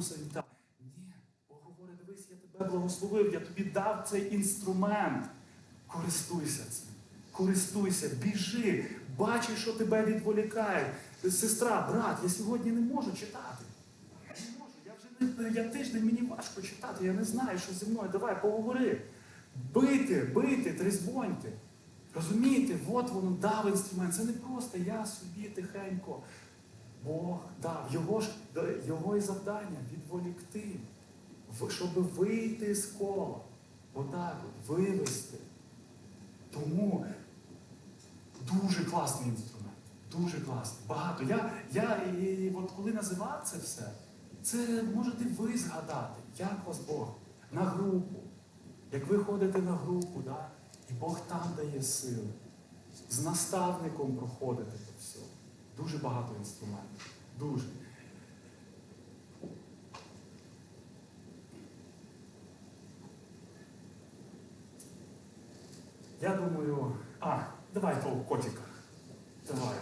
і так. Ні, Бог говорить, дивись, я тебе благословив, я тобі дав цей інструмент. Користуйся цим. Користуйся, біжи, бачиш, що тебе відволікає. Сестра, брат, я сьогодні не можу читати. Я не можу, я вже не, я тиждень мені важко читати, я не знаю, що зі мною. Давай, поговори. Бити, бити, трезвоньте. Розумієте, от воно дав інструмент. Це не просто я собі тихенько. Бог дав. Його ж його і завдання відволікти, щоб вийти з кола. Отак от, вивести. Тому дуже класний інструмент. Дуже класний. Багато. Я, я і, і от коли називав це все, це можете ви згадати, як вас Бог на групу. Як ви ходите на групу, да, і Бог там дає сили. З наставником проходите це все. Дуже багато інструментів. Дуже. Я думаю, а, давай того котика. Давай.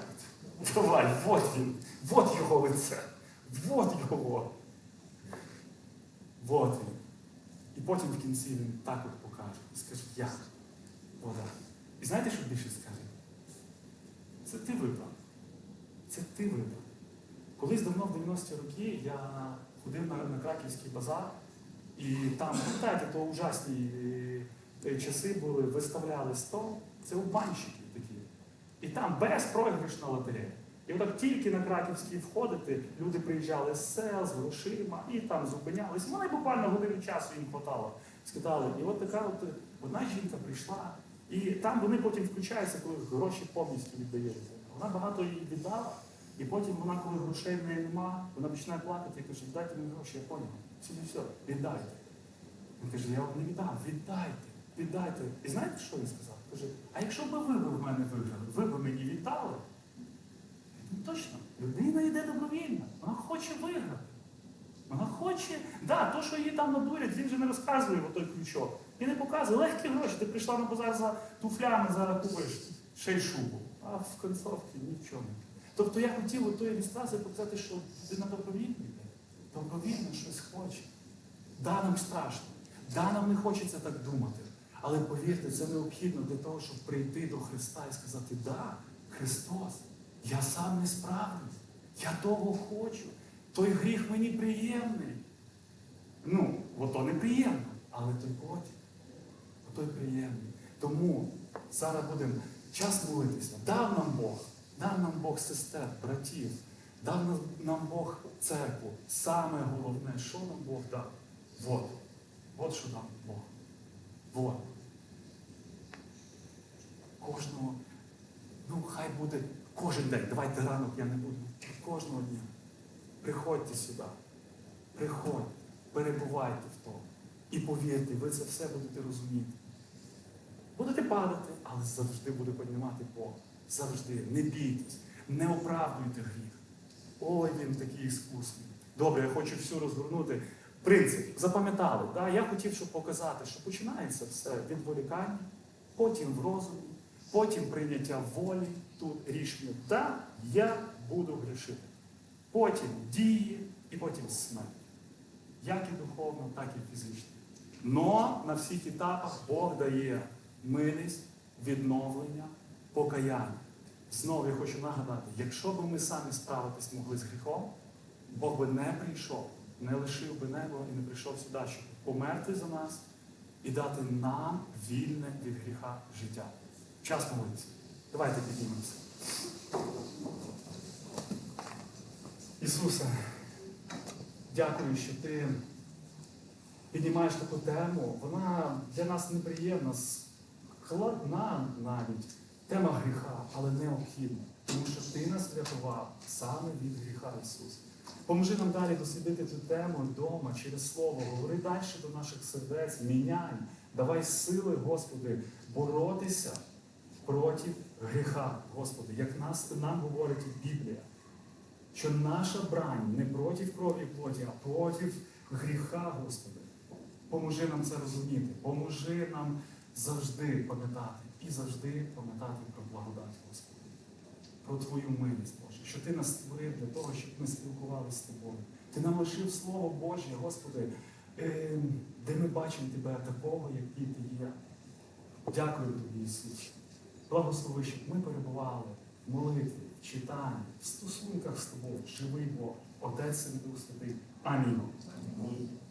Давай, вот він, вот його лице. Вот його. Вот він. І потім в кінці він так от покаже і скаже, я вода. І знаєте, що більше скаже? Це ти вибрав. Це ти вибрав. Колись давно в 90-ті роки я ходив на, на краківський базар, і там, пам'ятаєте, то ужасні е, часи були, виставляли стол, це обманщики такі. І там безпрограшна лотерея. І отак тільки на Краківський входити, люди приїжджали з сел, з грошима і там зупинялись. Вони буквально годину часу їм хватало. Скидали. І от така от одна жінка прийшла, і там вони потім включаються, коли гроші повністю віддаються. Вона багато їй віддала, і потім вона, коли грошей в неї нема, вона починає плакати і каже, віддайте мені гроші, я поняв. Все, все, віддайте. Він каже, я вам не віддам, віддайте, віддайте. І знаєте, що він сказав? Каже, а якщо б ви в мене виграли, ви б мені віддали? Ну точно, людина йде добровільно, вона хоче виграти. Вона хоче, да, то, що її там надурять, він же не розказує той ключок. І не показує легкі гроші. Ти прийшла на базар за туфлями, зараз купиш ще й шубу. А в концовці нічого. Тобто я хотів у тої ілюстрації показати, що людина добровільна йде. Добровільно щось хоче. Да, нам страшно, да, нам не хочеться так думати. Але повірте, це необхідно для того, щоб прийти до Христа і сказати, да, Христос, я сам не справлюсь, я того хочу. Той гріх мені приємний. Ну, ото неприємно, але той потім, той приємний. Тому зараз будемо час молитися. Дав нам Бог, дав нам Бог сестер, братів, дав нам- нам Бог церкву. Саме головне, що нам Бог дав? Вот. Вот що дав Бог. Вот. Кожного, ну хай буде кожен день. Давайте ранок я не буду. Кожного дня. Приходьте сюди. Приходьте, перебувайте в тому. І повірте, ви це все будете розуміти. Будете падати, але завжди буде піднімати Бог. Завжди. Не бійтесь, не оправдуйте гріх. Ой, він такий іскусний. Добре, я хочу всю розгорнути. Принцип, запам'ятали, да? я хотів, щоб показати, що починається все відволікання, потім в розумі, потім прийняття волі, тут рішення, да, я буду грішити. Потім дії і потім смерть. Як і духовно, так і фізично. Но на всіх етапах Бог дає милість, відновлення, покаяння. Знову я хочу нагадати, якщо б ми самі справитись могли з гріхом, Бог би не прийшов, не лишив би небо і не прийшов сюди, щоб померти за нас і дати нам вільне від гріха життя. Час молитися. Давайте піднімемося. Ісусе, дякую, що ти піднімаєш таку тему. Вона для нас неприємна, складна навіть. Тема гріха, але необхідна. Тому що ти нас врятував саме від гріха, Ісус. Поможи нам далі дослідити цю тему вдома через Слово. Говори далі до наших сердець, міняй. Давай сили, Господи, боротися проти гріха, Господи, як нас, нам говорить Біблія. Що наша брань не проти крові плоті, а проти гріха, Господи. Поможи нам це розуміти. Поможи нам завжди пам'ятати і завжди пам'ятати про благодать, Господи, про Твою милість, Боже, що Ти нас створив для того, щоб ми спілкувалися з Тобою. Ти нам лишив Слово Боже, Господи, е, де ми бачимо Тебе такого, який Ти є. Дякую тобі, Ісус. Благослови, щоб ми перебували в молитві, в читанні, в стосунках з тобою, живий Бог, Отець і Дух Святий. Амінь. Великі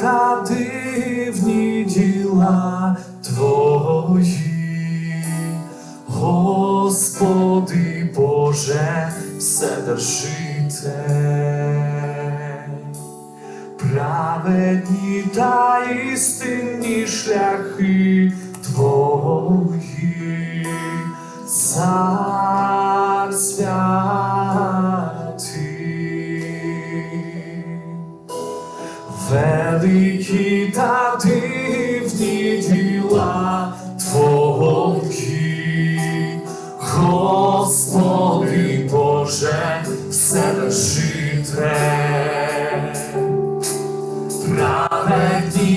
та дивні діла Твої, Господи Боже, Вседержитель, праведні та істинні шляхи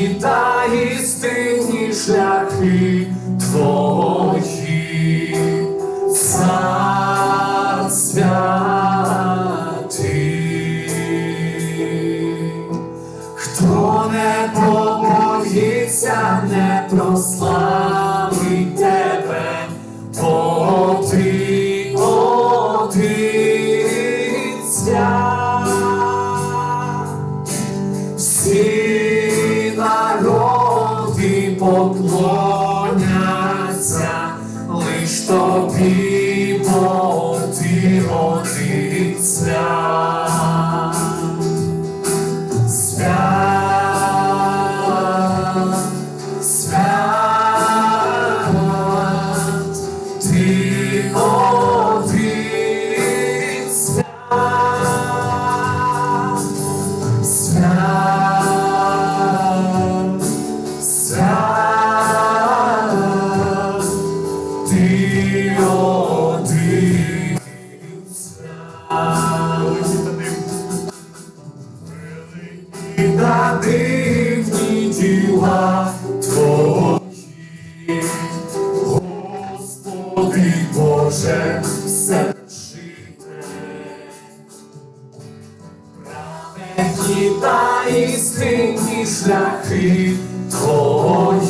та істинні шляхи Твої, Боже, Вседержитель. Праведні та істинні шляхи Твої,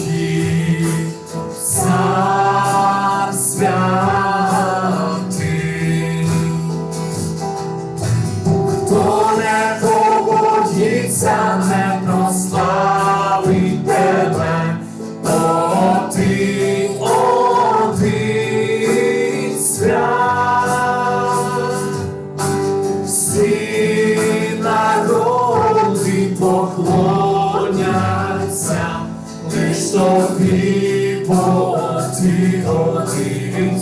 Всі народи поклоняться, лиш тобі, бо ти один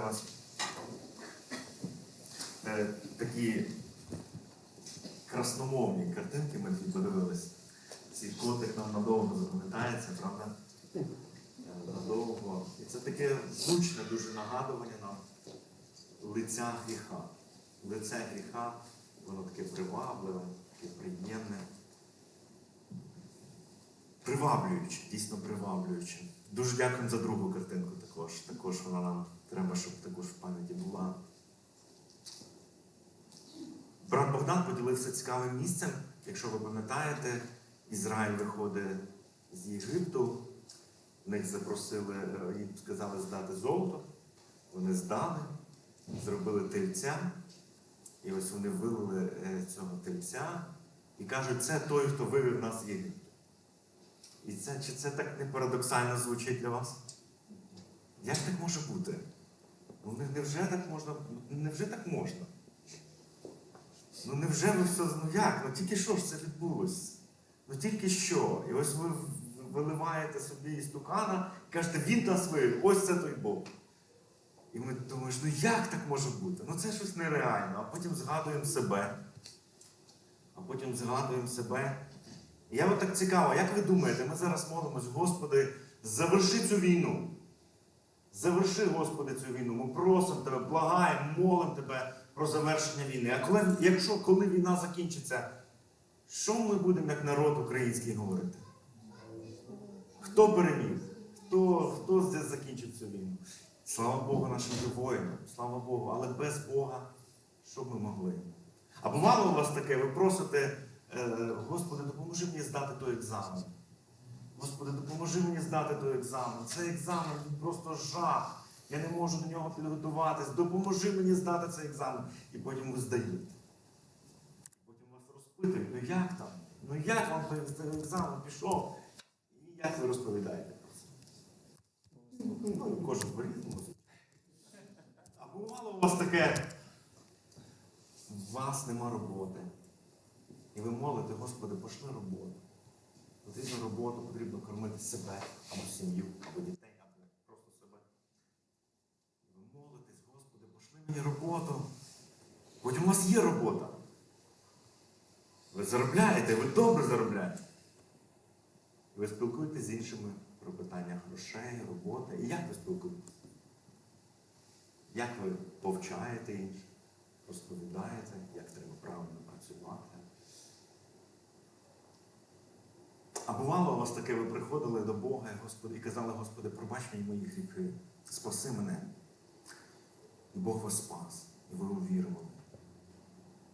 вітаю. Е, такі красномовні картинки ми тут подивились. Цей котик нам надовго запам'ятається, правда? Е, Надовго. І це таке звучне дуже нагадування нам лиця гріха. Лице гріха, воно таке привабливе, таке приємне. Приваблююче, дійсно приваблююче. Дуже дякуємо за другу картинку також. Також вона нам треба, щоб також в пам'яті була. Брат Богдан поділився цікавим місцем. Якщо ви пам'ятаєте, Ізраїль виходить з Єгипту, в них запросили, е, їм сказали здати золото. Вони здали, зробили тельця. І ось вони вилили е, цього тельця і кажуть, це той, хто вивів нас з Єгипту. І це, чи це так не парадоксально звучить для вас? Як так може бути? Ну не- невже так можна? Невже так можна? Ну невже ви все ну як? Ну тільки що ж це відбулося? Ну тільки що? І ось ви виливаєте собі із тукана і кажете, він нас вивів, ось це той Бог. І ми думаєш, ну як так може бути? Ну це щось нереально. А потім згадуємо себе. А потім згадуємо себе. І я от так цікаво, як ви думаєте, ми зараз молимось, Господи, заверши цю війну. Заверши, Господи, цю війну. Ми просимо Тебе, благаємо, молимо Тебе про завершення війни. А коли, якщо коли війна закінчиться, що ми будемо як народ український говорити? Хто переміг? Хто, хто закінчив цю війну? Слава Богу нашим воїнам, слава Богу, але без Бога, що ми могли? А бувало у вас таке, ви просите, е, Господи, допоможи мені здати той екзамен. Господи, допоможи мені здати той екзамен. Цей екзамен просто жах. Я не можу до нього підготуватись. Допоможи мені здати цей екзамен. І потім ви здаєте. Потім вас розпитують, ну як там? Ну як вам той екзамен пішов? І як ви розповідаєте про це? Ну, кожен по-різному. А бувало у вас таке, у вас нема роботи. І ви молите, Господи, пошли роботу. Потрібно роботу, потрібно кормити себе, або сім'ю, або дітей, або просто себе. І ви молитесь, Господи, пошли мені роботу. Потім у вас є робота. Ви заробляєте, ви добре заробляєте. І ви спілкуєтесь з іншими про питання грошей, роботи. І як ви спілкуєтесь? Як ви повчаєте інших, розповідаєте, як треба правильно працювати? А бувало у вас таке, ви приходили до Бога Господи, і казали, Господи, пробач мені мої гріхи, спаси мене. І Бог вас спас, і ви увірували.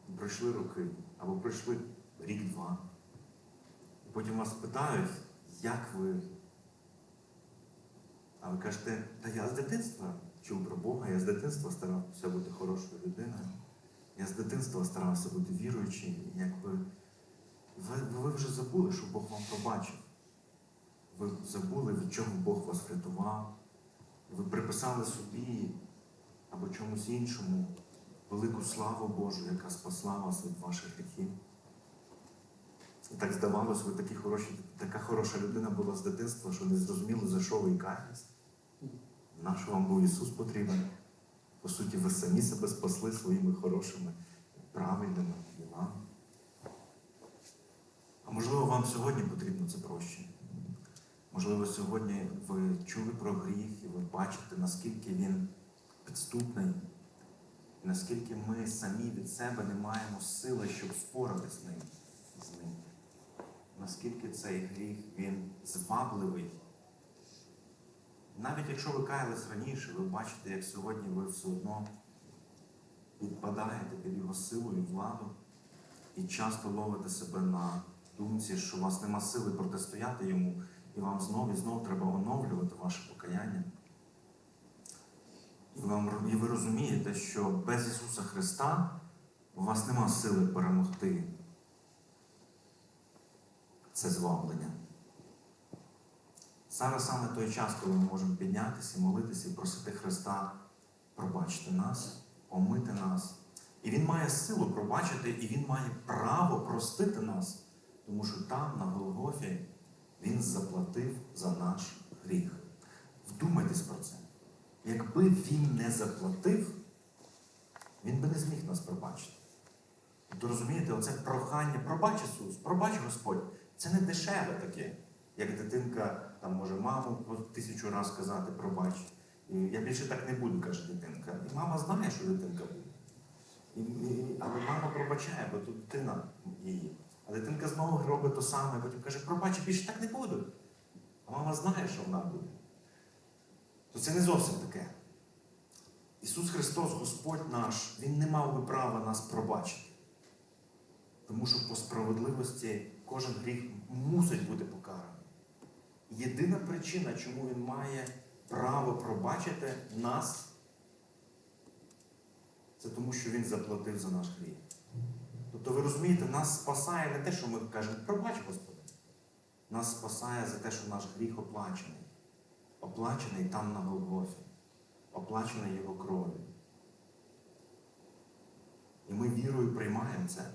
І пройшли роки, або пройшли рік-два. І потім вас питають, як ви. А ви кажете, та я з дитинства чув про Бога, я з дитинства старався бути хорошою людиною. Я з дитинства старався бути віруючим, якби ви, ви вже забули, що Бог вам пробачив. Ви забули, від чого Бог вас врятував. Ви приписали собі або чомусь іншому велику славу Божу, яка спасла вас від ваших гріхів. І так здавалось, ви такі хороші, така хороша людина була з дитинства, що не зрозуміли, за що ви і каєтесь. Нащо вам був Ісус потрібен? По суті, ви самі себе спасли своїми хорошими, правильними можливо, вам сьогодні потрібно це прощення. Можливо, сьогодні ви чули про гріх і ви бачите, наскільки він підступний, і наскільки ми самі від себе не маємо сили, щоб впоратись з ним. З ним. Наскільки цей гріх він звабливий. Навіть якщо ви каялись раніше, ви бачите, як сьогодні ви все одно підпадаєте під його силу і владу і часто ловите себе на думці, що у вас нема сили протистояти йому, і вам знову і знову треба оновлювати ваше покаяння. І, вам, і ви розумієте, що без Ісуса Христа у вас нема сили перемогти це зваблення. Зараз саме той час, коли ми можемо піднятися, молитися і просити Христа пробачити нас, омити нас, І Він має силу пробачити, і Він має право простити нас, тому що там, на Голгофі, Він заплатив за наш гріх. Вдумайтесь про це. Якби він не заплатив, він би не зміг нас пробачити. То розумієте, оце прохання, пробач Ісус, пробач Господь, це не дешеве таке, як дитинка там може маму тисячу разів сказати пробач. І я більше так не буду, каже дитинка. І мама знає, що дитинка буде. І, і, але мама пробачає, бо тут дитина її. А дитинка знову робить то саме, потім каже, пробач, більше так не буду. А мама знає, що вона буде. То це не зовсім таке. Ісус Христос, Господь наш, Він не мав би права нас пробачити. Тому що по справедливості кожен гріх мусить бути покараний. Єдина причина, чому Він має право пробачити нас, це тому, що Він заплатив за наш гріх. Тобто, ви розумієте, нас спасає не те, що ми кажемо, пробач, Господи. Нас спасає за те, що наш гріх оплачений. Оплачений там на Голгофі, оплачений Його кров'ю. І ми вірою приймаємо це.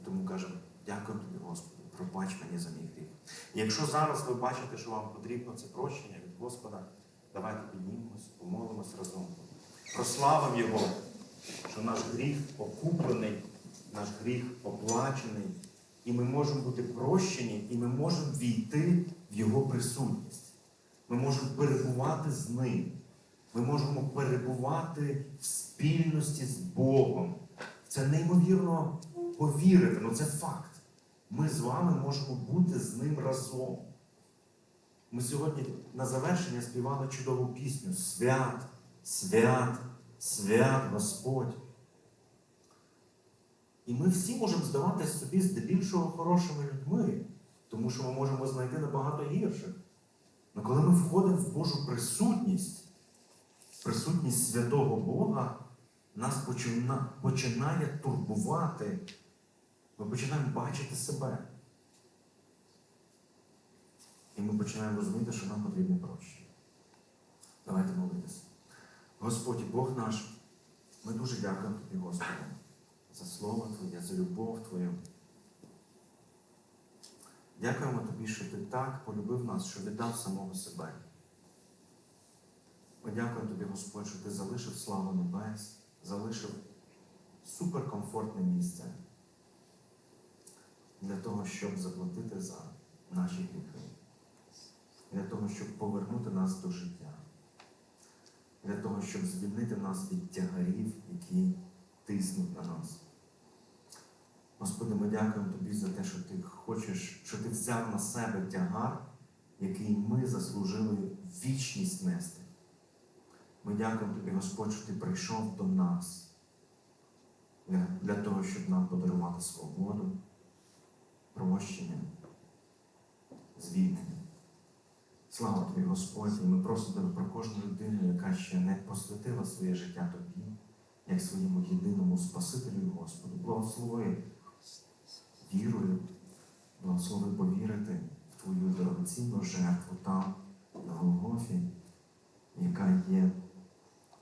І тому кажемо, дякую тобі, Господи, пробач мені за мій гріх. І якщо зараз ви бачите, що вам потрібно це прощення від Господа, давайте піднімемось, помолимось разом. Прославимо Його, що наш гріх окуплений, наш гріх оплачений, і ми можемо бути прощені, і ми можемо війти в Його присутність. Ми можемо перебувати з ним. Ми можемо перебувати в спільності з Богом. Це неймовірно повірити, ну це факт. Ми з вами можемо бути з ним разом. Ми сьогодні на завершення співали чудову пісню Свят, свят, свят Господь. І ми всі можемо здаватися собі здебільшого хорошими людьми, тому що ми можемо знайти набагато гірших. Але коли ми входимо в Божу присутність, присутність святого Бога, нас починає турбувати. Ми починаємо бачити себе. І ми починаємо розуміти, що нам потрібне прощення. Давайте молитися. Господь, Бог наш, ми дуже дякуємо Тобі, Господи, за Слово Твоє, за любов Твою. Дякуємо Тобі, що Ти так полюбив нас, що віддав самого себе. Дякуємо Тобі, Господь, що Ти залишив славу небес, залишив суперкомфортне місце для того, щоб заплатити за наші гріхи, для того, щоб повернути нас до життя, для того, щоб звільнити нас від тягарів, які тиснуть на нас. Господи, ми дякуємо Тобі за те, що Ти хочеш, що Ти взяв на себе тягар, який ми заслужили вічність нести. Ми дякуємо Тобі, Господь, що Ти прийшов до нас для, для того, щоб нам подарувати свободу, прощення, звільнення. Слава Тобі, Господь, і ми просимо Тебе про кожну людину, яка ще не посвятила своє життя Тобі, як своєму єдиному Спасителю і Господу. Благослови вірою, благослови повірити в Твою дорогоцінну жертву там, на Голгофі, яка є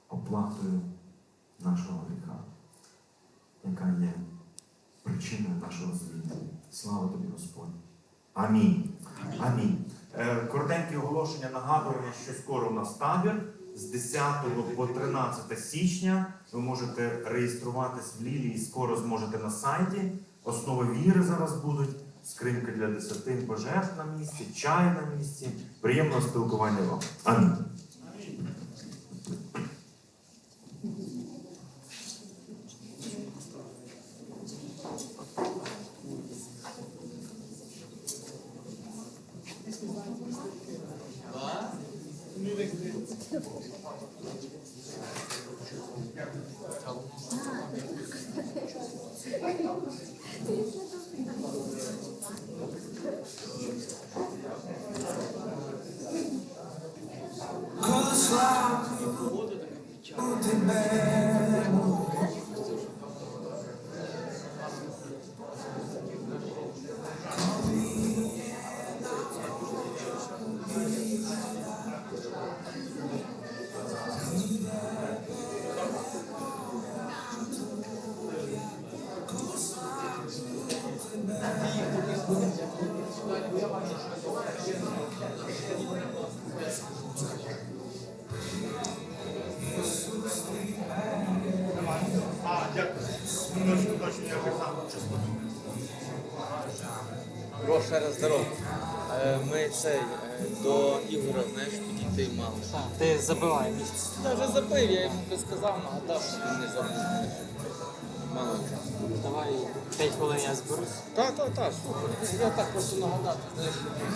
оплатою нашого гріха, яка є причиною нашого звільнення. Слава тобі, Господь. Амінь. Амінь. Е, Коротеньке оголошення нагадуємо, що скоро у нас табір з 10 по 13 січня. Ви можете реєструватись в Лілії, скоро зможете на сайті. Основи віри зараз будуть. Скринька для десятин пожертв на місці, чай на місці. Приємного спілкування вам. Амінь. Коли あっ。Ще раз здоров. Е, Ми цей е, до Ігора, знаєш, підійти мали. Так, ти забивай місце. Та вже забив, я йому сказав, нагадав, що він не забив. Мало. Давай 5 хвилин я зберусь. Так, так, так, супер. Я так просто нагадати, знаєш.